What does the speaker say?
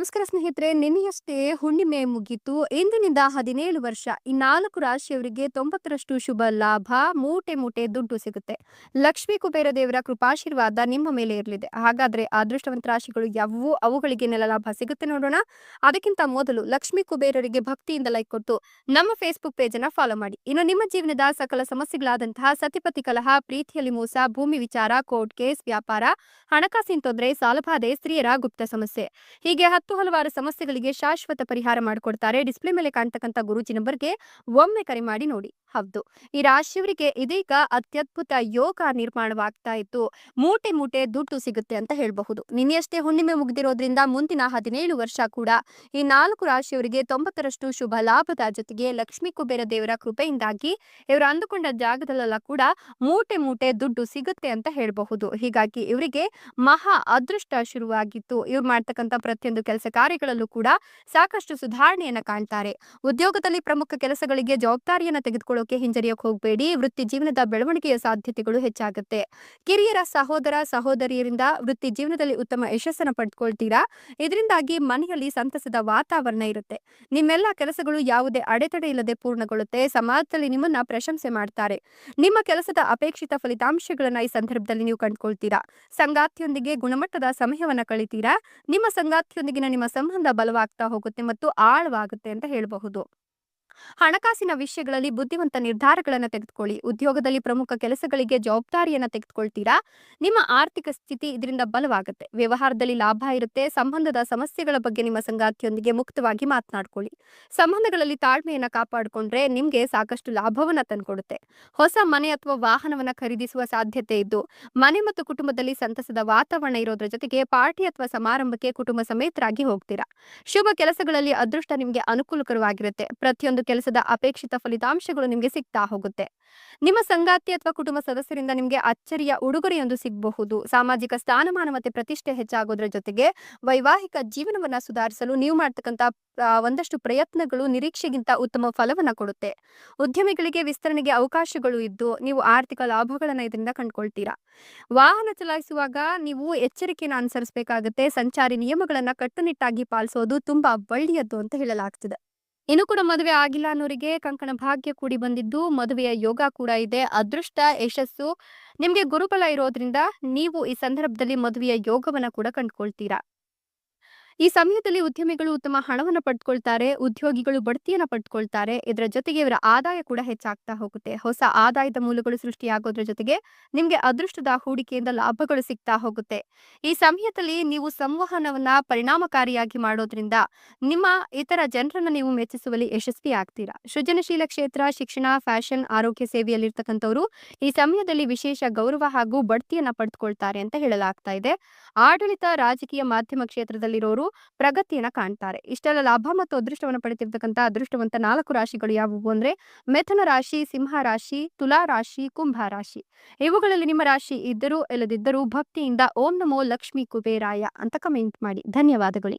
ನಮಸ್ಕಾರ ಸ್ನೇಹಿತರೆ, ನಿನ್ನೆಯಷ್ಟೇ ಹುಣ್ಣಿಮೆ ಮುಗಿತು. ಇಂದಿನಿಂದ ಹದಿನೇಳು ವರ್ಷ, ಈ ನಾಲ್ಕು ರಾಶಿಯವರಿಗೆ ತೊಂಬತ್ತರಷ್ಟು ಶುಭ ಲಾಭ, ಮೂಟೆ ಮೂಟೆ ದುಡ್ಡು ಸಿಗುತ್ತೆ. ಲಕ್ಷ್ಮೀ ಕುಬೇರ ದೇವರ ಕೃಪಾಶೀರ್ವಾದ ನಿಮ್ಮ ಮೇಲೆ ಇರಲಿದೆ. ಹಾಗಾದ್ರೆ ಅದೃಷ್ಟವಂತ ರಾಶಿಗಳು ಯಾವುವು? ಅವುಗಳಿಗೆ ನೆಲ ಲಾಭ ಸಿಗುತ್ತೆ ನೋಡೋಣ. ಅದಕ್ಕಿಂತ ಮೊದಲು ಲಕ್ಷ್ಮೀ ಕುಬೇರರಿಗೆ ಭಕ್ತಿಯಿಂದ ಲೈಕ್ ಕೊಟ್ಟು ನಮ್ಮ ಫೇಸ್ಬುಕ್ ಪೇಜ್ ಅನ್ನ ಫಾಲೋ ಮಾಡಿ. ಇನ್ನು ನಿಮ್ಮ ಜೀವನದ ಸಕಲ ಸಮಸ್ಯೆಗಳಾದಂತಹ ಸತಿಪತಿ ಕಲಹ, ಪ್ರೀತಿಯಲ್ಲಿ ಮೋಸ, ಭೂಮಿ ವಿಚಾರ ಕೋರ್ಟ್ ಕೇಸ್ ವ್ಯಾಪಾರ, ಹಣಕಾಸಿನ ತೊಂದರೆ, ಸಾಲಬಾಧೆ, ಸ್ತ್ರೀಯರ ಗುಪ್ತ ಸಮಸ್ಯೆ. ಹೀಗೆ ಹತ್ತು ಹಲವಾರು ಸಮಸ್ಯೆಗಳಿಗೆ ಶಾಶ್ವತ ಪರಿಹಾರ ಮಾಡಿಕೊಡ್ತಾರೆ. ಡಿಸ್ಪ್ಲೇ ಮೇಲೆ ಕಾಣ್ತಕ್ಕಂತ ಗುರುಜಿ ನಂಬರ್ಗೆ ಒಮ್ಮೆ ಕರೆ ಮಾಡಿ ನೋಡಿ. ಹೌದು. ಈ ರಾಶಿಯವರಿಗೆ ಇದೀಗ ಅತ್ಯದ್ಭುತ ಯೋಗ ನಿರ್ಮಾಣವಾಗ್ತಾ ಇತ್ತು. ಮೂಟೆ ಮೂಟೆ ದುಡ್ಡು ಸಿಗುತ್ತೆ ಅಂತ ಹೇಳಬಹುದು. ನಿನ್ನೆಯಷ್ಟೇ ಹುಣ್ಣಿಮೆ ಮುಗಿದಿರೋದ್ರಿಂದ ಮುಂದಿನ ಹದಿನೇಳು ವರ್ಷ ಕೂಡ ಈ ನಾಲ್ಕು ರಾಶಿಯವರಿಗೆ ತೊಂಬತ್ತರಷ್ಟು ಶುಭ ಲಾಭದ ಜೊತೆಗೆ ಲಕ್ಷ್ಮೀ ಕುಬೇರ ದೇವರ ಕೃಪೆಯಿಂದಾಗಿ ಇವರು ಅಂದುಕೊಂಡ ಜಾಗದಲ್ಲೆಲ್ಲ ಕೂಡ ಮೂಟೆ ಮೂಟೆ ದುಡ್ಡು ಸಿಗುತ್ತೆ ಅಂತ ಹೇಳಬಹುದು. ಹೀಗಾಗಿ ಇವರಿಗೆ ಮಹಾ ಅದೃಷ್ಟ ಶುರುವಾಗಿತ್ತು. ಇವ್ರು ಮಾಡ್ತಕ್ಕಂಥ ಪ್ರತಿಯೊಂದು ಕೆಲಸ ಕಾರ್ಯಗಳಲ್ಲೂ ಕೂಡ ಸಾಕಷ್ಟು ಸುಧಾರಣೆಯನ್ನ ಕಾಣ್ತಾರೆ. ಉದ್ಯೋಗದಲ್ಲಿ ಪ್ರಮುಖ ಕೆಲಸಗಳಿಗೆ ಜವಾಬ್ದಾರಿಯನ್ನ ತೆಗೆದುಕೊಳ್ಳೋಕೆ ಹಿಂಜರಿಯಕ್ಕೆ ಹೋಗಬೇಡಿ. ವೃತ್ತಿ ಜೀವನದ ಬೆಳವಣಿಗೆಯ ಸಾಧ್ಯತೆಗಳು ಹೆಚ್ಚಾಗುತ್ತೆ. ಕಿರಿಯರ ಸಹೋದರ ಸಹೋದರಿಯರಿಂದ ವೃತ್ತಿ ಜೀವನದಲ್ಲಿ ಉತ್ತಮ ಯಶಸ್ಸನ್ನು ಪಡೆದುಕೊಳ್ತೀರಾ ಇದರಿಂದಾಗಿ ಮನೆಯಲ್ಲಿ ಸಂತಸದ ವಾತಾವರಣ ಇರುತ್ತೆ. ನಿಮ್ಮೆಲ್ಲ ಕೆಲಸಗಳು ಯಾವುದೇ ಅಡೆತಡೆ ಇಲ್ಲದೆ ಪೂರ್ಣಗೊಳ್ಳುತ್ತೆ. ಸಮಾಜದಲ್ಲಿ ನಿಮ್ಮನ್ನ ಪ್ರಶಂಸೆ ಮಾಡ್ತಾರೆ. ನಿಮ್ಮ ಕೆಲಸದ ಅಪೇಕ್ಷಿತ ಫಲಿತಾಂಶಗಳನ್ನ ಈ ಸಂದರ್ಭದಲ್ಲಿ ನೀವು ಕಂಡುಕೊಳ್ತೀರಾ? ಸಂಗಾತಿಯೊಂದಿಗೆ ಗುಣಮಟ್ಟದ ಸಮಯವನ್ನ ಕಳಿತೀರಾ? ನಿಮ್ಮ ಸಂಗಾತಿಯೊಂದಿಗಿನ ನಿಮ್ಮ ಸಂಬಂಧ ಬಲವಾಗ್ತಾ ಹೋಗುತ್ತೆ ಮತ್ತು ಆಳವಾಗುತ್ತೆ ಅಂತ ಹೇಳಬಹುದು. ಹಣಕಾಸಿನ ವಿಷಯಗಳಲ್ಲಿ ಬುದ್ಧಿವಂತ ನಿರ್ಧಾರಗಳನ್ನು ತೆಗೆದುಕೊಳ್ಳಿ. ಉದ್ಯೋಗದಲ್ಲಿ ಪ್ರಮುಖ ಕೆಲಸಗಳಿಗೆ ಜವಾಬ್ದಾರಿಯನ್ನು ತೆಗೆದುಕೊಳ್ತೀರಾ? ನಿಮ್ಮ ಆರ್ಥಿಕ ಸ್ಥಿತಿ ಇದರಿಂದ ಬಲವಾಗುತ್ತೆ. ವ್ಯವಹಾರದಲ್ಲಿ ಲಾಭ ಇರುತ್ತೆ. ಸಂಬಂಧದ ಸಮಸ್ಯೆಗಳ ಬಗ್ಗೆ ನಿಮ್ಮ ಸಂಗಾತಿಯೊಂದಿಗೆ ಮುಕ್ತವಾಗಿ ಮಾತನಾಡ್ಕೊಳ್ಳಿ. ಸಂಬಂಧಗಳಲ್ಲಿ ತಾಳ್ಮೆಯನ್ನು ಕಾಪಾಡಿಕೊಂಡ್ರೆ ನಿಮಗೆ ಸಾಕಷ್ಟು ಲಾಭವನ್ನ ತಂದ್ಕೊಡುತ್ತೆ. ಹೊಸ ಮನೆ ಅಥವಾ ವಾಹನವನ್ನ ಖರೀದಿಸುವ ಸಾಧ್ಯತೆ ಇದ್ದು, ಮನೆ ಮತ್ತು ಕುಟುಂಬದಲ್ಲಿ ಸಂತಸದ ವಾತಾವರಣ ಇರೋದ್ರ ಜೊತೆಗೆ ಪಾರ್ಟಿ ಅಥವಾ ಸಮಾರಂಭಕ್ಕೆ ಕುಟುಂಬ ಸಮೇತರಾಗಿ ಹೋಗ್ತೀರಾ. ಶುಭ ಕೆಲಸಗಳಲ್ಲಿ ಅದೃಷ್ಟ ನಿಮಗೆ ಅನುಕೂಲಕರವಾಗಿರುತ್ತೆ. ಪ್ರತಿಯೊಂದು ಕೆಲಸದ ಅಪೇಕ್ಷಿತ ಫಲಿತಾಂಶಗಳು ನಿಮಗೆ ಸಿಗ್ತಾ ಹೋಗುತ್ತೆ. ನಿಮ್ಮ ಸಂಗಾತಿ ಅಥವಾ ಕುಟುಂಬ ಸದಸ್ಯರಿಂದ ನಿಮಗೆ ಅಚ್ಚರಿಯ ಉಡುಗೊರೆಯೊಂದು ಸಿಗಬಹುದು. ಸಾಮಾಜಿಕ ಸ್ಥಾನಮಾನ ಮತ್ತೆ ಪ್ರತಿಷ್ಠೆ ಹೆಚ್ಚಾಗೋದ್ರ ಜೊತೆಗೆ ವೈವಾಹಿಕ ಜೀವನವನ್ನ ಸುಧಾರಿಸಲು ನೀವು ಮಾಡ್ತಕ್ಕಂತ ಒಂದಷ್ಟು ಪ್ರಯತ್ನಗಳು ನಿರೀಕ್ಷೆಗಿಂತ ಉತ್ತಮ ಫಲವನ್ನ ಕೊಡುತ್ತೆ. ಉದ್ಯಮಿಗಳಿಗೆ ವಿಸ್ತರಣೆಗೆ ಅವಕಾಶಗಳು ಇದ್ದು ನೀವು ಆರ್ಥಿಕ ಲಾಭಗಳನ್ನ ಇದರಿಂದ ಕಂಡುಕೊಳ್ತೀರಾ. ವಾಹನ ಚಲಾಯಿಸುವಾಗ ನೀವು ಎಚ್ಚರಿಕೆಯನ್ನು ಅನುಸರಿಸಬೇಕಾಗುತ್ತೆ. ಸಂಚಾರಿ ನಿಯಮಗಳನ್ನ ಕಟ್ಟುನಿಟ್ಟಾಗಿ ಪಾಲಿಸೋದು ತುಂಬಾ ಒಳ್ಳೆಯದ್ದು ಅಂತ ಹೇಳಲಾಗ್ತದೆ. ಇನ್ನು ಕೂಡ ಮದುವೆ ಆಗಿಲ್ಲ ಅನ್ನೋರಿಗೆ ಕಂಕಣ ಭಾಗ್ಯ ಕೂಡಿ ಬಂದಿದ್ದು ಮದುವೆಯ ಯೋಗ ಕೂಡ ಇದೆ. ಅದೃಷ್ಟ, ಯಶಸ್ಸು ನಿಮ್ಗೆ ಗುರುಬಲ ಇರೋದ್ರಿಂದ ನೀವು ಈ ಸಂದರ್ಭದಲ್ಲಿ ಮದುವೆಯ ಯೋಗವನ್ನ ಕೂಡ ಕಂಡುಕೊಳ್ತೀರಾ? ಈ ಸಮಯದಲ್ಲಿ ಉದ್ಯಮಿಗಳು ಉತ್ತಮ ಹಣವನ್ನು ಪಡ್ಕೊಳ್ತಾರೆ, ಉದ್ಯೋಗಿಗಳು ಬಡ್ತಿಯನ್ನು ಪಡ್ಕೊಳ್ತಾರೆ, ಇದರ ಜೊತೆಗೆ ಇವರ ಆದಾಯ ಕೂಡ ಹೆಚ್ಚಾಗ್ತಾ ಹೋಗುತ್ತೆ. ಹೊಸ ಆದಾಯದ ಮೂಲಗಳು ಸೃಷ್ಟಿಯಾಗೋದ್ರ ಜೊತೆಗೆ ನಿಮ್ಗೆ ಅದೃಷ್ಟದ ಹೂಡಿಕೆಯಿಂದ ಲಾಭಗಳು ಸಿಗ್ತಾ ಹೋಗುತ್ತೆ. ಈ ಸಮಯದಲ್ಲಿ ನೀವು ಸಂವಹನವನ್ನ ಪರಿಣಾಮಕಾರಿಯಾಗಿ ಮಾಡೋದ್ರಿಂದ ನಿಮ್ಮ ಇತರ ಜನರನ್ನ ನೀವು ಮೆಚ್ಚಿಸುವಲ್ಲಿ ಯಶಸ್ವಿ ಆಗ್ತೀರಾ? ಸೃಜನಶೀಲ ಕ್ಷೇತ್ರ, ಶಿಕ್ಷಣ, ಫ್ಯಾಷನ್, ಆರೋಗ್ಯ ಸೇವೆಯಲ್ಲಿರ್ತಕ್ಕಂಥವ್ರು ಈ ಸಮಯದಲ್ಲಿ ವಿಶೇಷ ಗೌರವ ಹಾಗೂ ಬಡ್ತಿಯನ್ನ ಪಡೆದುಕೊಳ್ತಾರೆ ಅಂತ ಹೇಳಲಾಗ್ತಾ ಇದೆ. ಆಡಳಿತ, ರಾಜಕೀಯ ಮಾಧ್ಯಮ ಕ್ಷೇತ್ರದಲ್ಲಿರೋರು ಪ್ರಗತಿಯನ್ನ ಕಾಣ್ತಾರೆ. ಇಷ್ಟೆಲ್ಲ ಲಾಭ ಮತ್ತು ಅದೃಷ್ಟವನ್ನು ಪಡೆದಿರ್ತಕ್ಕಂಥ ಅದೃಷ್ಟವಂತ ನಾಲ್ಕು ರಾಶಿಗಳು ಯಾವುವು ಅಂದ್ರೆ, ಮೆಥನ ರಾಶಿ, ಸಿಂಹ ರಾಶಿ, ತುಲಾ ರಾಶಿ, ಕುಂಭ ರಾಶಿ. ಇವುಗಳಲ್ಲಿ ನಿಮ್ಮ ರಾಶಿ ಇದ್ದರೂ ಇಲ್ಲದಿದ್ದರೂ ಭಕ್ತಿಯಿಂದ ಓಂ ನಮೋ ಲಕ್ಷ್ಮೀ ಕುಬೇರಾಯ ಅಂತ ಕಮೆಂಟ್ ಮಾಡಿ. ಧನ್ಯವಾದಗಳು.